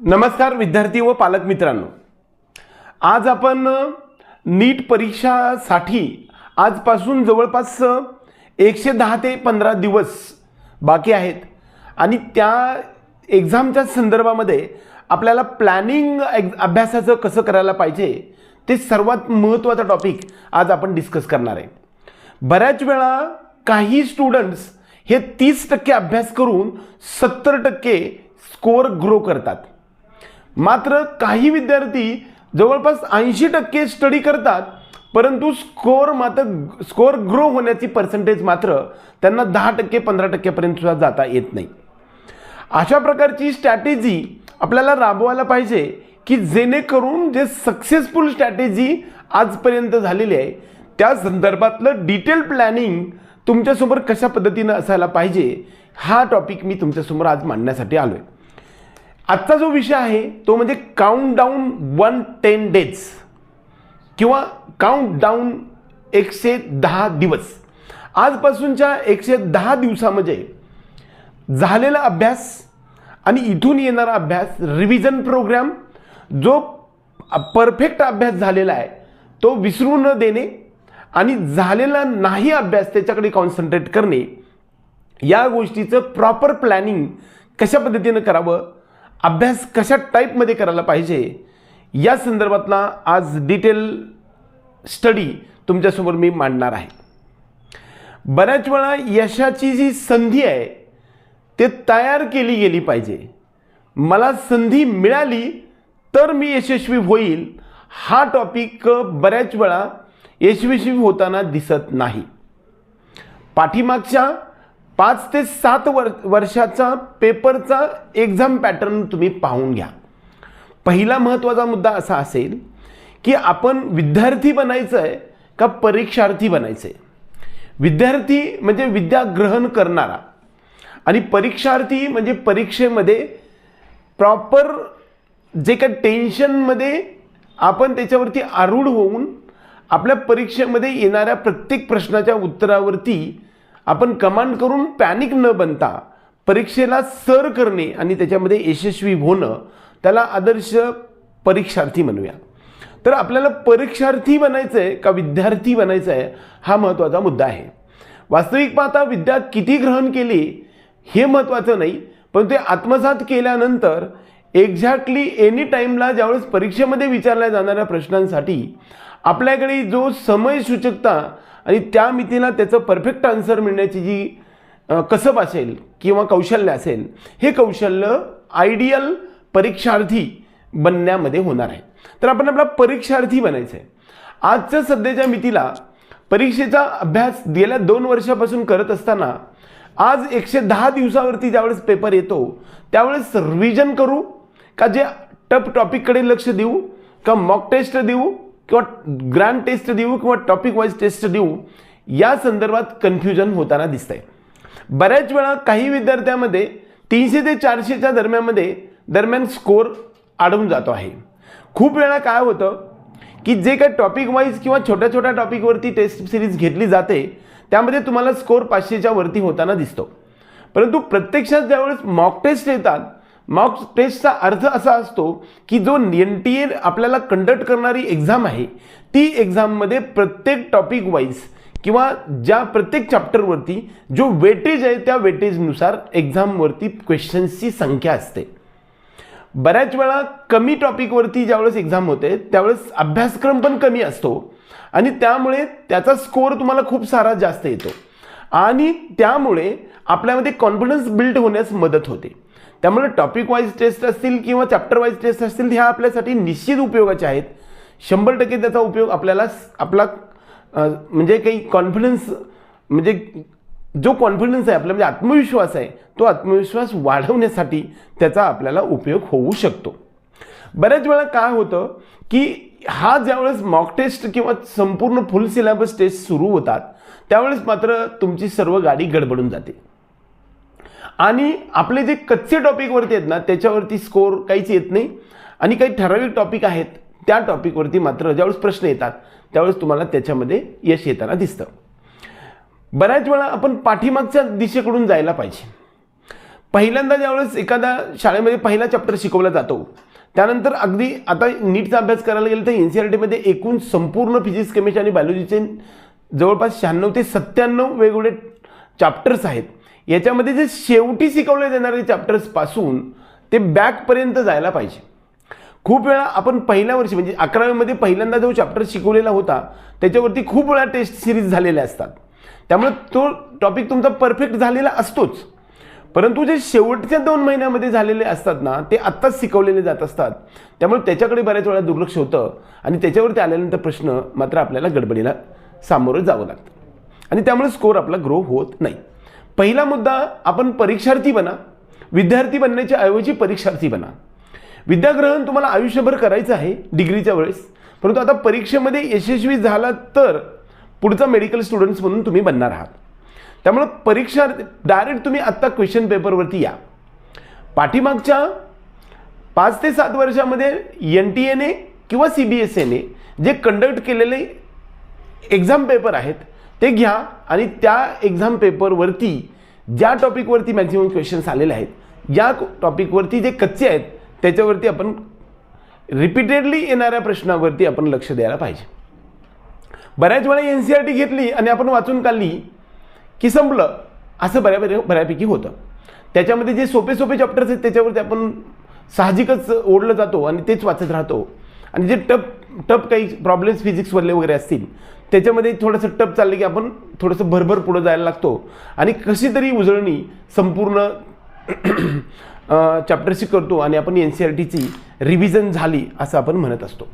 नमस्कार विद्यार्थी व पालक मित्रांनो. आज आपण नीट परीक्षासाठी आजपासून जवळपास एकशे दहा ते पंधरा दिवस बाकी आहेत. आणि त्या एक्झामच्या संदर्भामध्ये आपल्याला प्लॅनिंग एक्झ अभ्यासाचं कसं करायला पाहिजे ते सर्वात महत्त्वाचा टॉपिक आज आपण डिस्कस करणार आहे. बऱ्याच वेळा काही स्टुडंट्स हे तीस टक्के अभ्यास करून सत्तर टक्के स्कोअर ग्रो करतात. मात्र काही विद्यार्थी जवळपास ऐंशी टक्के स्टडी करतात परंतु स्कोअर मात्र स्कोअर ग्रो होण्याची पर्सेंटेज मात्र त्यांना दहा टक्के पंधरा टक्क्यापर्यंत सुद्धा जाता येत नाही. अशा प्रकारची स्ट्रॅटेजी आपल्याला राबवायला पाहिजे की जेणेकरून जे सक्सेसफुल स्ट्रॅटेजी आजपर्यंत झालेली आहे त्या संदर्भातलं डिटेल प्लॅनिंग तुमच्यासमोर कशा पद्धतीनं असायला पाहिजे हा टॉपिक मी तुमच्यासमोर आज मांडण्यासाठी आलो आहे आजचा जो विषय आहे तो म्हणजे countdown one ten days किंवा काउंट डाऊन एकशे दहा दिवस. आजपासूनच्या एकशे दहा दिवसामध्ये म्हणजे झालेला अभ्यास आणि इथून येणारा अभ्यास रिव्हिजन प्रोग्राम जो परफेक्ट अभ्यास झालेला आहे तो विसरू न देणे आणि झालेला नाही अभ्यास त्याच्याकडे कॉन्सन्ट्रेट करणे या गोष्टीचं प्रॉपर प्लॅनिंग कशा पद्धतीनं करावं? अभ्यास कशा टाईपमध्ये करायला पाहिजे? या संदर्भातला आज डिटेल स्टडी तुमच्यासमोर मी मांडणार आहे. बऱ्याच वेळा यशाची जी संधी आहे ते तयार केली गेली पाहिजे. मला संधी मिळाली तर मी यशस्वी होईल हा टॉपिक बऱ्याच वेळा यशस्वी होताना दिसत नाही. पाठीमागच्या पाच ते सात वर वर्षाचा पेपरचा एक्झाम पॅटर्न तुम्ही पाहून घ्या. पहिला महत्त्वाचा मुद्दा असा असेल की आपण विद्यार्थी बनायचं आहे का परीक्षार्थी बनायचं आहे विद्यार्थी म्हणजे विद्या ग्रहण करणारा आणि परीक्षार्थी म्हणजे परीक्षेमध्ये प्रॉपर जे काय टेन्शनमध्ये आपण त्याच्यावरती आरूढ होऊन आपल्या परीक्षेमध्ये येणाऱ्या प्रत्येक प्रश्नाच्या उत्तरावरती आपण कमांड करून पॅनिक न बनता परीक्षेला सर करणे आणि त्याच्यामध्ये यशस्वी होणं त्याला आदर्श परीक्षार्थी म्हणूया. तर आपल्याला परीक्षार्थी बनायचं आहे का विद्यार्थी बनायचं आहे हा महत्त्वाचा मुद्दा आहे. वास्तविक पाहता विद्या किती ग्रहण केली हे महत्त्वाचं नाही पण ते आत्मसात केल्यानंतर एक्झॅक्टली एनी टाईमला ज्यावेळेस परीक्षेमध्ये विचारल्या जाणाऱ्या प्रश्नांसाठी आपल्याकडे जो समय सूचकता आणि त्या मितीला त्याचं परफेक्ट आन्सर मिळण्याची जी कसब असेल किंवा कौशल्य असेल हे कौशल्य आयडियल परीक्षार्थी बनण्यामध्ये होणार आहे. तर आपण आपला परीक्षार्थी बनायचं आहे आजच्या सध्याच्या मितीला परीक्षेचा अभ्यास गेल्या दोन वर्षापासून करत असताना आज एकशे दहा दिवसावरती ज्यावेळेस पेपर येतो त्यावेळेस रिव्हिजन करू का जे टप टॉपिककडे लक्ष देऊ का मॉक टेस्ट देऊ किंवा ग्रँड टेस्ट देऊ किंवा टॉपिक वाईज टेस्ट देऊ या संदर्भात कन्फ्युजन होताना दिसतंय. बऱ्याच वेळा काही विद्यार्थ्यामध्ये तीनशे ते चारशेच्या दरम्यानमध्ये दरम्यान स्कोअर अडवून जातो आहे. खूप वेळा काय होतं की जे काही टॉपिक वाईज किंवा छोट्या छोट्या टॉपिकवरती टेस्ट सिरीज घेतली जाते त्यामध्ये तुम्हाला स्कोअर पाचशेच्या वरती होताना दिसतो. परंतु प्रत्यक्षात ज्यावेळेस मॉक टेस्ट येतात मॉक टेस्टचा अर्थ असा असतो की जो एन टी ए आपल्याला कंडक्ट करणारी एक्झाम आहे ती एक्झाममध्ये प्रत्येक टॉपिक वाईज किंवा ज्या प्रत्येक चॅप्टरवरती जो वेटेज आहे त्या वेटेजनुसार एक्झामवरती क्वेश्चन्सची संख्या असते. बऱ्याच वेळा कमी टॉपिकवरती ज्यावेळेस एक्झाम होते त्यावेळेस अभ्यासक्रम पण कमी असतो आणि त्यामुळे त्याचा स्कोअर तुम्हाला खूप सारा जास्त येतो. आणि त्यामुळे आपल्यामध्ये कॉन्फिडन्स बिल्ड होण्यास मदत होते. त्यामुळे टॉपिक वाईज टेस्ट असतील किंवा चॅप्टर वाईज टेस्ट असतील ह्या आपल्यासाठी निश्चित उपयोगाच्या आहेत. शंभर टक्के त्याचा उपयोग आपल्याला आपला म्हणजे काही कॉन्फिडन्स म्हणजे जो कॉन्फिडन्स आहे आपला म्हणजे आत्मविश्वास आहे तो आत्मविश्वास वाढवण्यासाठी त्याचा आपल्याला उपयोग होऊ शकतो. बऱ्याच वेळा काय होतं की हा ज्यावेळेस मॉक टेस्ट किंवा संपूर्ण फुल सिलेबस टेस्ट सुरू होतात त्यावेळेस मात्र तुमची सर्व गाडी गडबडून जाते. आणि आपले जे कच्चे टॉपिकवरती आहेत ना त्याच्यावरती स्कोअर काहीच येत नाही. आणि काही ठराविक टॉपिक आहेत त्या टॉपिकवरती मात्र ज्यावेळेस प्रश्न येतात त्यावेळेस तुम्हाला त्याच्यामध्ये यश येताना दिसतं. बऱ्याच वेळा आपण पाठीमागच्या दिशेकडून जायला पाहिजे. पहिल्यांदा ज्यावेळेस एखाद्या शाळेमध्ये पहिला चॅप्टर शिकवला जातो त्यानंतर अगदी आता नीटचा अभ्यास करायला गेलं तर एन सी आर टीमध्ये एकूण संपूर्ण फिजिक्स केमिस्ट्री आणि बायोलॉजीचे जवळपास शहाण्णव ते सत्त्याण्णव वेगवेगळे चॅप्टर्स आहेत. याच्यामध्ये जे शेवटी शिकवले जाणारे चॅप्टर्सपासून ते बॅकपर्यंत जायला पाहिजे. खूप वेळा आपण पहिल्या वर्षी म्हणजे अकरावीमध्ये पहिल्यांदा जो चॅप्टर शिकवलेला होता त्याच्यावरती खूप वेळा टेस्ट सिरीज झालेल्या असतात. त्यामुळे तो टॉपिक तुमचा परफेक्ट झालेला असतोच. परंतु जे शेवटच्या दोन महिन्यामध्ये झालेले असतात ना ते आत्ताच शिकवलेले जात असतात. त्यामुळे त्याच्याकडे बऱ्याच वेळा दुर्लक्ष होतं आणि त्याच्यावरती आल्यानंतर प्रश्न मात्र आपल्याला गडबडीला सामोरं जावं लागतं. आणि त्यामुळे स्कोअर आपला ग्रो होत नाही. पहिला मुद्दा आपण परीक्षार्थी बना. विद्यार्थी बनण्याच्या ऐवजी परीक्षार्थी बना. विद्याग्रहण तुम्हाला आयुष्यभर करायचं आहे डिग्रीच्या वेळेस. परंतु आता परीक्षेमध्ये यशस्वी झाला तर पुढचा मेडिकल स्टुडंट्स म्हणून तुम्ही बनणार आहात. त्यामुळं परीक्षा डायरेक्ट तुम्ही आत्ता क्वेश्चन पेपरवरती या. पाठीमागच्या पाच ते सात वर्षामध्ये एन टी एने किंवा सी बी एस एने जे कंडक्ट केलेले एक्झाम पेपर आहेत ते घ्या आणि त्या एक्झाम पेपरवरती ज्या टॉपिकवरती मॅक्झिमम क्वेश्चन्स आलेले आहेत या टॉपिकवरती जे कच्चे आहेत त्याच्यावरती आपण रिपीटेडली येणाऱ्या प्रश्नावरती आपण लक्ष द्यायला पाहिजे. बऱ्याच वेळा एन सी आर टी घेतली आणि आपण वाचून काढली की संपलं. असं बऱ्या बऱ्यापैकी होतं. त्याच्यामध्ये जे सोपे सोपे चॅप्टर्स आहेत त्याच्यावरती आपण साहजिकच ओढलं जातो आणि तेच वाचत राहतो. आणि जे टप टप काही प्रॉब्लेम्स फिजिक्सवरले वगैरे असतील त्याच्यामध्ये थोडंसं टप चाललं की आपण थोडंसं भरभर पुढं जायला लागतो. आणि कशी तरी उजळणी संपूर्ण चॅप्टरशी करतो आणि आपण एन सी आर टीची रिव्हिजन झाली असं आपण म्हणत असतो.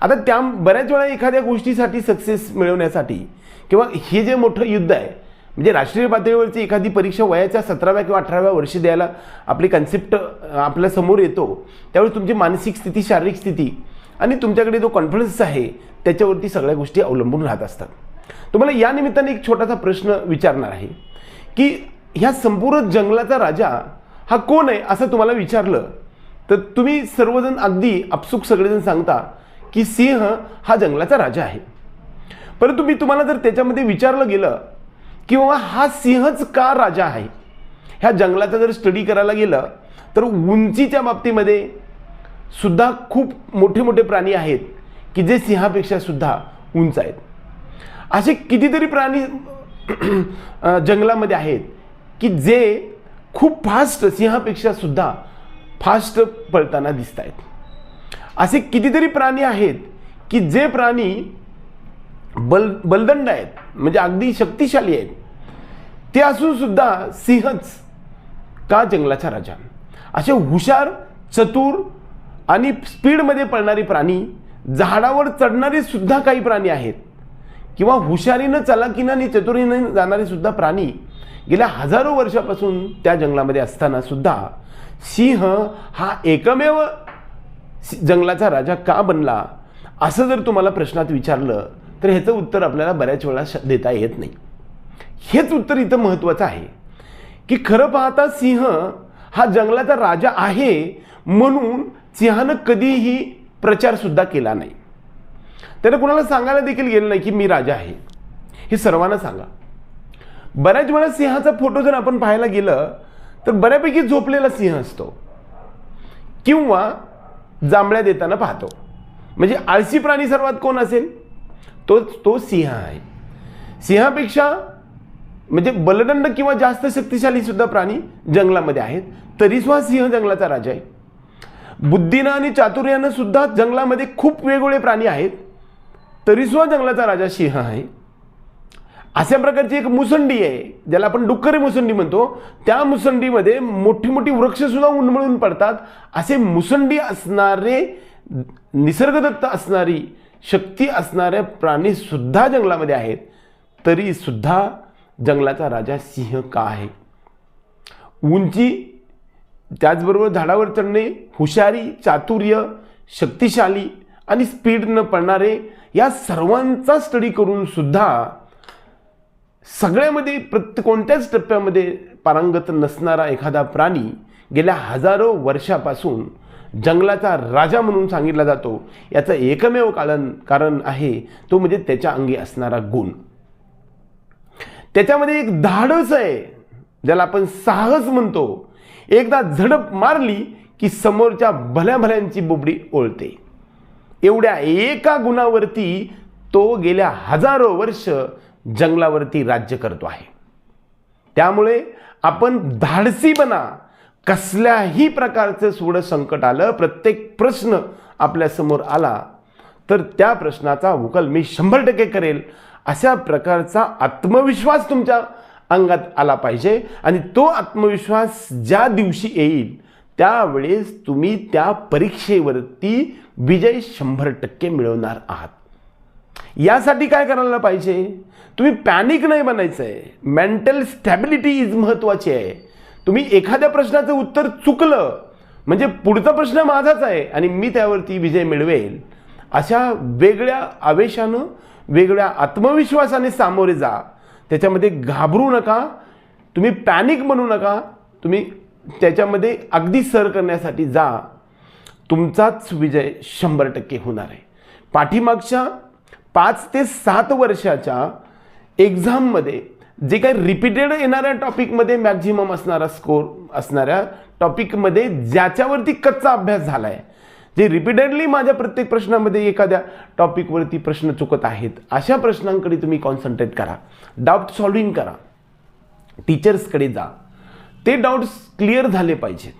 आता त्या बऱ्याच वेळा एखाद्या गोष्टीसाठी सक्सेस मिळवण्यासाठी किंवा हे जे मोठं युद्ध आहे म्हणजे राष्ट्रीय पातळीवरची एखादी परीक्षा वयाच्या सतराव्या किंवा अठराव्या वर्षी द्यायला आपली कन्सेप्ट आपल्यासमोर येतो त्यावेळी तुमची मानसिक स्थिती शारीरिक स्थिती आणि तुमच्याकडे जो कॉन्फिडन्स आहे त्याच्यावरती सगळ्या गोष्टी अवलंबून राहत असतात. तुम्हाला या निमित्ताने एक छोटासा प्रश्न विचारणार आहे की ह्या संपूर्ण जंगलाचा राजा हा कोण आहे असं तुम्हाला विचारलं तर तुम्ही सर्वजण अगदी आपसुक सगळेजण सांगता की सिंह हा जंगलाचा राजा आहे. परंतु मी तुम्हाला जर त्याच्यामध्ये विचारलं गेलं की बाबा हा सिंहच का राजा आहे? ह्या जंगलाचा जर स्टडी करायला गेलं तर उंचीच्या बाबतीमध्ये सुद्धा खूप मोठे मोठे प्राणी आहेत की जे सिंहापेक्षा सुद्धा उंच आहेत. असे कितीतरी प्राणी जंगलामध्ये आहेत की जे खूप फास्ट सिंहापेक्षा सुद्धा फास्ट पळताना दिसत आहेत असे कितीतरी प्राणी आहेत की जे प्राणी बल बलदंड आहेत म्हणजे अगदी शक्तिशाली आहेत. ते असून सुद्धा सिंहच का जंगलाचा राजा? असे हुशार चतुर आणि स्पीडमध्ये पळणारी प्राणी झाडावर चढणारे सुद्धा काही प्राणी आहेत. किंवा हुशारीनं चलाकीनं आणि चतुरीनं जाणारे सुद्धा प्राणी गेल्या हजारो वर्षापासून त्या जंगलामध्ये असताना सुद्धा सिंह हा एकमेव जंगलाचा राजा का बनला? असं जर तुम्हाला प्रश्नात विचारलं तर ह्याचं उत्तर आपल्याला बऱ्याच वेळा देता येत नाही. हेच उत्तर इथं महत्त्वाचं आहे की खरं पाहता सिंह हा जंगलाचा राजा आहे म्हणून सिंहानं कधीही प्रचारसुद्धा केला नाही. त्यानं कुणाला सांगायला देखील गेलं नाही की मी राजा आहे. हे सर्वांना सांगा. बऱ्याच वेळा सिंहाचा फोटो जर आपण पाहायला गेलं तर बऱ्यापैकी झोपलेला सिंह असतो. किंवा जांभळ्या देताना पाहतो. म्हणजे आळशी प्राणी सर्वात कोण असेल? तो तो सिंह आहे. सिंहापेक्षा म्हणजे बलदंड किंवा जास्त शक्तिशालीसुद्धा प्राणी जंगलामध्ये आहेत. तरीसुद्धा सिंह जंगलाचा राजा आहे. बुद्धीनं आणि चातुर्यानं सुद्धा जंगलामध्ये खूप वेगवेगळे प्राणी आहेत. तरीसुद्धा जंगलाचा राजा सिंह आहे. अशा प्रकारची एक मुसंडी आहे ज्याला आपण डुक्करी मुसंडी म्हणतो. त्या मुसंडीमध्ये मोठी मोठी वृक्षसुद्धा उन्मळून पडतात. असे मुसंडी असणारे निसर्गदत्त असणारी शक्ती असणाऱ्या प्राणीसुद्धा जंगलामध्ये आहेत. तरीसुद्धा जंगलाचा राजा सिंह का आहे? उंची त्याचबरोबर झाडावर चढणे हुशारी चातुर्य शक्तिशाली आणि स्पीडनं पळणारे या सर्वांचा स्टडी करून सुद्धा सगळ्यामध्ये प्रत्येक कोणत्याच टप्प्यामध्ये पारंगत नसणारा एखादा प्राणी गेल्या हजारो वर्षापासून जंगलाचा राजा म्हणून सांगितला जातो. याचं एकमेव कारण कारण आहे तो म्हणजे त्याच्या अंगी असणारा गुण. त्याच्यामध्ये एक धाडस आहे ज्याला आपण साहस म्हणतो. एकदा झडप मारली की समोरच्या भल्या भल्यांची बोबडी ओळते. एवढ्या एका गुणावरती तो गेल्या हजारो वर्ष जंगलावरती राज्य करतो आहे. त्यामुळे आपण धाडसी बना कसल्याही प्रकारचं सोडं संकट आलं प्रत्येक प्रश्न आपल्यासमोर आला तर त्या प्रश्नाचा उकल मी शंभर टक्के करेल. अशा प्रकारचा आत्मविश्वास तुमच्या अंगात आला पाहिजे आणि तो आत्मविश्वास ज्या दिवशी येईल त्यावेळेस तुम्ही त्या परीक्षेवरती विजय शंभर टक्के मिळवणार आहात. यासाठी काय करायला पाहिजे? तुम्ही पॅनिक नाही बनायचं आहे मेंटल स्टॅबिलिटी इज महत्त्वाची आहे. तुम्ही एखाद्या प्रश्नाचं उत्तर चुकलं म्हणजे पुढचा प्रश्न माझाच आहे आणि मी त्यावरती विजय मिळवेल. अशा वेगळ्या आवेशानं वेगळ्या आत्मविश्वासाने सामोरे जा. त्याच्यामध्ये घाबरू नका. तुम्ही पॅनिक बनू नका. तुम्ही त्याच्यामध्ये अगदी सर करण्यासाठी जा. तुमचाच विजय शंभर टक्के होणार आहे. पाठीमागच्या पाच ते सात वर्षाच्या एक्झाममध्ये जे काही रिपीटेड येणाऱ्या टॉपिकमध्ये मॅक्झिमम असणारा स्कोर असणाऱ्या टॉपिकमध्ये ज्याच्यावरती कच्चा अभ्यास झाला आहे जे रिपीटेडली माझ्या प्रत्येक प्रश्नामध्ये एखाद्या टॉपिकवरती प्रश्न चुकत आहेत अशा प्रश्नांकडे तुम्ही कॉन्सन्ट्रेट करा. डाऊट सॉल्विंग करा. टीचर्सकडे जा. ते डाऊट्स क्लिअर झाले पाहिजेत.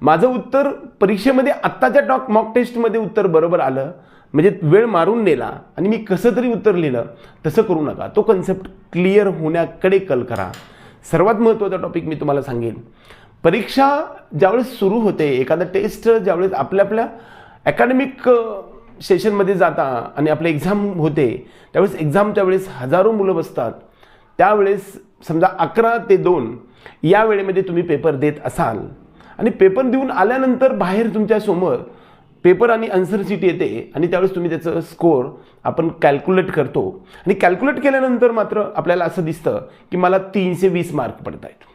माझं उत्तर परीक्षेमध्ये आत्ताच्या टॉक मॉक टेस्टमध्ये उत्तर बरोबर आलं. म्हणजे वेळ मारून नेला आणि मी कसं तरी उत्तर लिहिलं. तसं करू नका. तो कन्सेप्ट क्लिअर होण्याकडे कल करा. सर्वात महत्त्वाचा टॉपिक मी तुम्हाला सांगेन. परीक्षा ज्यावेळेस सुरू होते एखादा टेस्ट ज्यावेळेस आपल्या आपल्या अकॅडमिक सेशनमध्ये जाता आणि आपले एक्झाम होते त्यावेळेस एक्झामच्या वेळेस हजारो मुलं बसतात. त्यावेळेस समजा अकरा ते दोन या वेळेमध्ये तुम्ही पेपर देत असाल. आणि पेपर देऊन आल्यानंतर बाहेर तुमच्यासमोर पेपर आणि आन्सर सीट येते आणि त्यावेळेस तुम्ही त्याचं स्कोअर आपण कॅल्क्युलेट करतो. आणि कॅल्क्युलेट केल्यानंतर मात्र आपल्याला असं दिसतं की मला तीनशे वीस मार्क पडत आहेत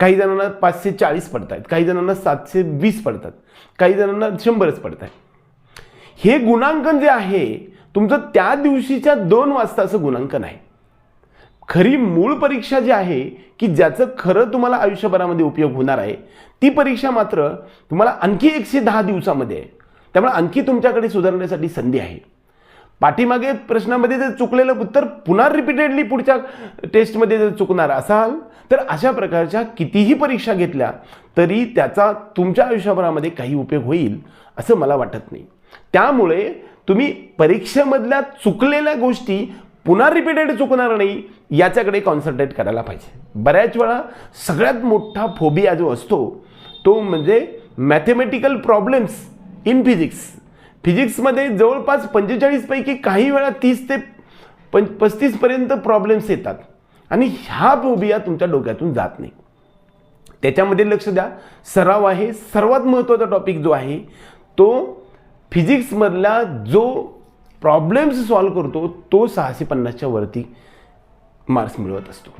काही जणांना पाचशे चाळीस पडत आहेत काही जणांना सातशे वीस पडतात काही जणांना शंभरच पडत आहेत हे गुणांकन जे आहे तुमचं त्या दिवशीच्या दोन वाजताचं गुणांकन आहे. खरी मूळ परीक्षा जी आहे की ज्याचं खरं तुम्हाला आयुष्यभरामध्ये उपयोग होणार आहे ती परीक्षा मात्र तुम्हाला आणखी एकशे दहा दिवसामध्ये आहे. त्यामुळे आणखी तुमच्याकडे सुधारण्यासाठी संधी आहे. पाठीमागे प्रश्नामध्ये जर चुकलेलं उत्तर पुन्हा रिपीटेडली पुढच्या टेस्टमध्ये जर चुकणार असाल तर अशा प्रकारच्या कितीही परीक्षा घेतल्या तरी त्याचा तुमच्या आयुष्यभरामध्ये काही उपयोग होईल असं मला वाटत नाही. त्यामुळे तुम्ही परीक्षेमधल्या चुकलेल्या गोष्टी पुन्हा रिपीटेड चुकणार नाही याच्याकडे कॉन्सन्ट्रेट करायला पाहिजे. बऱ्याच वेळा सगळ्यात मोठा फोबिया जो असतो तो म्हणजे मॅथमॅटिकल प्रॉब्लेम्स इन फिजिक्स फिजिक्समध्ये जवळपास पंचेचाळीसपैकी काही वेळा तीस ते पं पस्तीसपर्यंत प्रॉब्लेम्स येतात. आणि ह्या फोबिया तुमच्या डोक्यातून जात नाही. त्याच्यामध्ये लक्ष द्या. सराव आहे. सर्वात महत्त्वाचा टॉपिक जो आहे तो फिजिक्समधला जो प्रॉब्लेम्स सॉल्व करतो तो सहाशे पन्नासच्या वरती मार्क्स मिळवत असतो.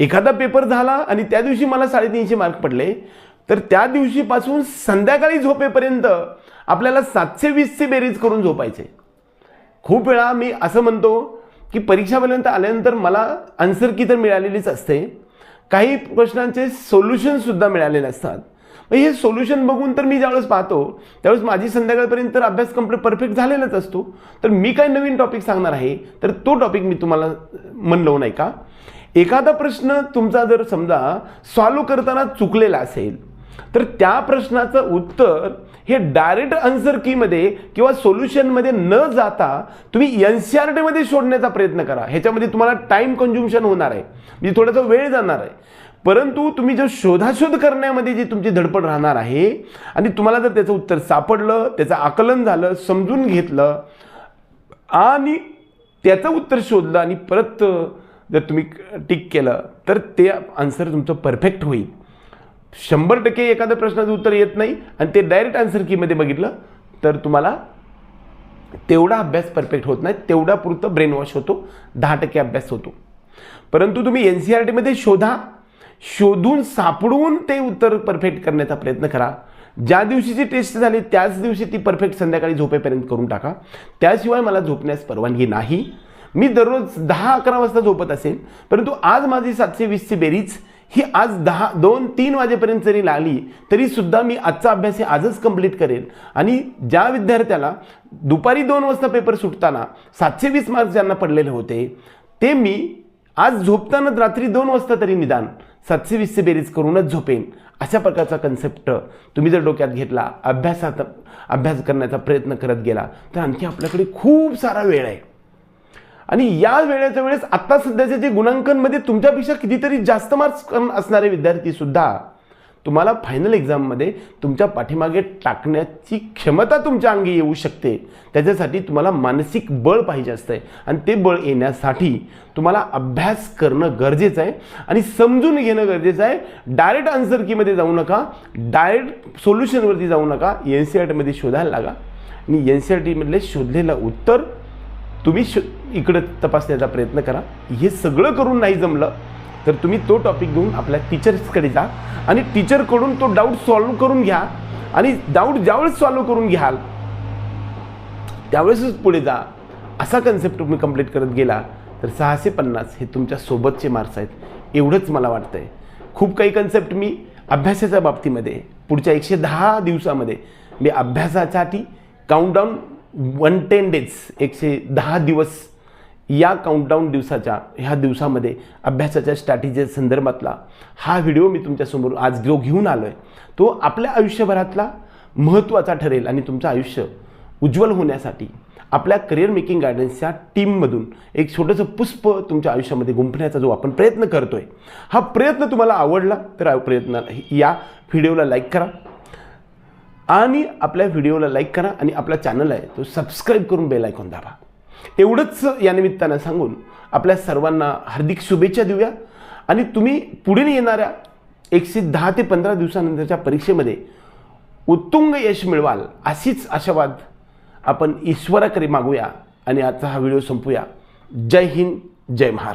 एखादा पेपर झाला आणि त्या दिवशी मला साडेतीनशे मार्क पडले तर त्या दिवशीपासून संध्याकाळी झोपेपर्यंत आपल्याला सातशे वीसचे बेरीज करून झोपायचे. खूप वेळा मी असं म्हणतो की परीक्षापर्यंत आल्यानंतर मला आन्सर की तर मिळालेलीच असते. काही प्रश्नांचे सोल्युशनसुद्धा मिळालेले असतात मग हे सोल्युशन बघून तर मी ज्यावेळेस पाहतो त्यावेळेस माझी संध्याकाळपर्यंत तर अभ्यास कंप्लीट परफेक्ट झालेलाच असतो. तर मी काय नवीन टॉपिक सांगणार आहे? तर तो टॉपिक मी तुम्हाला म्हणलो नाही का? एखादा प्रश्न तुमचा जर समजा सॉल्व करताना चुकलेला असेल तर त्या प्रश्नाचं उत्तर हे डायरेक्ट आन्सर कीमध्ये किंवा सोल्युशनमध्ये न जाता तुम्ही एन सी आर टीमध्ये शोधण्याचा प्रयत्न करा. ह्याच्यामध्ये तुम्हाला टाईम कन्झ्युम्शन होणार आहे. म्हणजे थोडासा वेळ जाणार आहे. परंतु तुम्ही जो शोधाशोध करण्यामध्ये जी तुमची धडपड राहणार आहे आणि तुम्हाला जर त्याचं उत्तर सापडलं त्याचं आकलन झालं समजून घेतलं आणि त्याचं उत्तर शोधलं आणि परत जर तुम्ही टिक केलं तर ते आन्सर तुमचं परफेक्ट होईल. शंभर टक्के एखाद्या प्रश्नाचं उत्तर येत नाही आणि ते डायरेक्ट आन्सर कीमध्ये बघितलं तर तुम्हाला तेवढा अभ्यास परफेक्ट होत नाही तेवढा पुरतं ब्रेन वॉश होतो दहा टक्के अभ्यास होतो. परंतु तुम्ही एन सी आर टीमध्ये शोधा शोधून सापडून ते उत्तर परफेक्ट करण्याचा प्रयत्न करा. ज्या दिवशीची टेस्ट झाली त्याच दिवशी ती परफेक्ट संध्याकाळी झोपेपर्यंत करून टाका. त्याशिवाय मला झोपण्यास परवानगी नाही. मी दररोज दहा अकरा वाजता झोपत असेल परंतु आज माझी सातशे वीसची बेरीज ही आज दहा दोन तीन वाजेपर्यंत जरी लागली तरीसुद्धा मी आजचा अभ्यास हे आजच कंप्लीट करेन. आणि ज्या विद्यार्थ्याला दुपारी दोन वाजता पेपर सुटताना सातशे वीस मार्क्स ज्यांना पडलेले होते ते मी आज झोपताना रात्री दोन वाजता तरी निदान सातशे वीसचे बेरीज करूनच झोपेन. अशा प्रकारचा कन्सेप्ट तुम्ही जर डोक्यात घेतला अभ्यासात अभ्यास करण्याचा प्रयत्न करत गेला तर आणखी आपल्याकडे खूप सारा वेळ आहे. आणि या वेळेच्या वेळेस आत्ता सध्याच्या जे गुणांकनमध्ये तुमच्यापेक्षा कितीतरी जास्त मार्क्स असणारे विद्यार्थी सुद्धा तुम्हाला फायनल एक्झाममध्ये तुमच्या पाठीमागे टाकण्याची क्षमता तुमच्या अंगी येऊ शकते. त्याच्यासाठी तुम्हाला मानसिक बळ पाहिजे असतंय. आणि ते बळ येण्यासाठी तुम्हाला अभ्यास करणं गरजेचं आहे. आणि समजून घेणं गरजेचं आहे. डायरेक्ट आन्सर कीमध्ये जाऊ नका. डायरेक्ट सोल्युशनवरती जाऊ नका. एन सी आर टीमध्ये शोधायला लागा. आणि एन सी आर टीमधले शोधलेलं उत्तर तुम्ही शो इकडं तपासण्याचा प्रयत्न करा. हे सगळं करून नाही जमलं तर तुम्ही तो टॉपिक घेऊन आपल्या टीचर्सकडे जा आणि टीचरकडून तो डाऊट सॉल्व्ह करून घ्या आणि डाऊट ज्यावेळेस सॉल्व्ह करून घ्याल त्यावेळेसच पुढे जा. असा कन्सेप्ट तुम्ही कंप्लीट करत गेला तर सहाशे पन्नास हे तुमच्या सोबतचे मार्क्स आहेत. एवढंच मला वाटतं आहे खूप काही कन्सेप्ट मी अभ्यासाच्या बाबतीमध्ये पुढच्या एकशे दहा दिवसामध्ये मी अभ्यासासाठी काउंटडाऊन वन टेन डेज एकशे दहा दिवस या काउंटडाऊन दिवसाच्या ह्या दिवसामध्ये अभ्यासाच्या स्ट्रॅटेजी संदर्भातला हा व्हिडिओ मी तुमच्यासमोर आज जो घेऊन आलो आहे तो आपल्या आयुष्यभरातला महत्त्वाचा ठरेल आणि तुमचं आयुष्य उज्ज्वल होण्यासाठी आपल्या करिअर मेकिंग गायडन्सच्या टीममधून एक छोटंसं पुष्प तुमच्या आयुष्यामध्ये गुंफण्याचा जो आपण प्रयत्न करतो आहे हा प्रयत्न तुम्हाला आवडला तर प्रयत्न या व्हिडिओला लाईक करा. आणि आपल्या व्हिडिओला लाईक करा आणि आपला चॅनल आहे तो सबस्क्राईब करून बेल आयकॉन दाबा. एवढंच या निमित्तानं सांगून आपल्या सर्वांना हार्दिक शुभेच्छा देऊया. आणि तुम्ही पुढील येणाऱ्या एकशे दहा ते पंधरा दिवसानंतरच्या परीक्षेमध्ये उत्तुंग यश मिळवाल अशीच आशावाद आपण ईश्वराकडे मागूया. आणि आजचा हा व्हिडिओ संपूया. जय हिंद जय महाराष्ट्र.